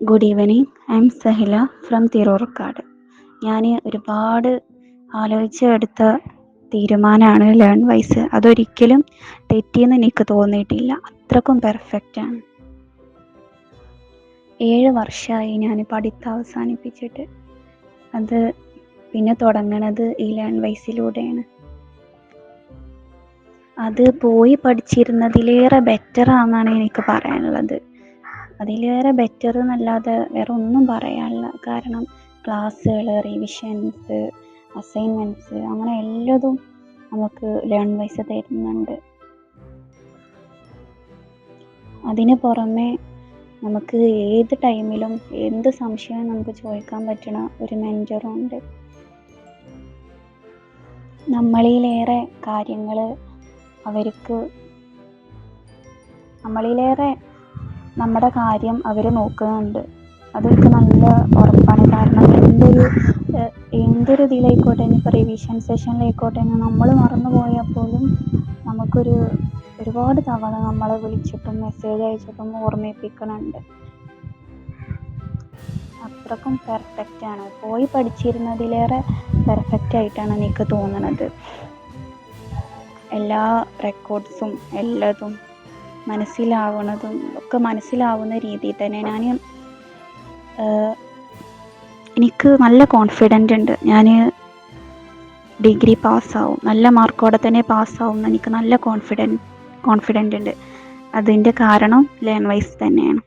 Good evening I'm Sahila from Thirurkkad ഞാൻ ഒരുപാട് ആലോചിച്ചെടുത്ത തീരുമാനമാണ് ലേൺ വൈസ് അതൊരിക്കലും തെറ്റിയെന്ന് എനിക്ക് തോന്നിയിട്ടില്ല. അത്രക്കും പെർഫെക്റ്റ് ആണ്. ഏഴ് വർഷമായി ഞാൻ പഠിത്തം അവസാനിപ്പിച്ചിട്ട്. അത് പിന്നെ തുടങ്ങണത് ഈ ലേൺ വൈസിലൂടെയാണ് അത് പോയി പഠിച്ചിരുന്നതിലേറെ ബെറ്റർ ആണെന്നാണ് എനിക്ക് പറയാനുള്ളത്. അതിലേറെ ബെറ്റർ എന്നല്ലാതെ വേറെ ഒന്നും പറയാനില്ല. കാരണം ക്ലാസ്സുകൾ റിവിഷൻസ് അസൈൻമെന്റ്സ് അങ്ങനെ എല്ലതും നമുക്ക് ലേൺ വൈസ് തരുന്നുണ്ട്. അതിന് പുറമെ നമുക്ക് ഏത് ടൈമിലും എന്ത് സംശയവും നമുക്ക് ചോദിക്കാൻ പറ്റുന്ന ഒരു മെന്ററും ഉണ്ട്. നമ്മളിലേറെ കാര്യങ്ങൾ അവർക്ക് നമ്മളിലേറെ നമ്മുടെ കാര്യം അവർ നോക്കുന്നുണ്ട്. അതൊക്കെ നല്ല ഉറപ്പാണ്. കാരണം എന്തൊരു എന്തൊരു ഇതിലായിക്കോട്ടെ ഇനിയിപ്പോൾ റിവിഷൻ സെഷനിലായിക്കോട്ടെ നമ്മൾ മറന്നു പോയാൽ പോലും നമുക്കൊരു ഒരുപാട് തവണ നമ്മളെ വിളിച്ചിട്ടും മെസ്സേജ് അയച്ചിട്ടും ഓർമ്മിപ്പിക്കുന്നുണ്ട്. അത്രക്കും പെർഫെക്റ്റ് ആണ്. പോയി പഠിച്ചിരുന്നതിലേറെ പെർഫെക്റ്റ് ആയിട്ടാണ് എനിക്ക് തോന്നുന്നത് എല്ലാ റെക്കോർഡ്സും എല്ലാതും മനസ്സിലാവണതും ഒക്കെ മനസ്സിലാവുന്ന രീതിയിൽ തന്നെ ഞാൻ എനിക്ക് നല്ല കോൺഫിഡന്റ് ഉണ്ട്. ഞാൻ ഡിഗ്രി പാസ്സാവും. നല്ല മാർക്കോടെ തന്നെ പാസ്സാവും എന്ന് എനിക്ക് നല്ല കോൺഫിഡൻ കോൺഫിഡന്റ് ഉണ്ട്. അതിന്റെ കാരണം ലേൺ വൈസ് തന്നെയാണ്.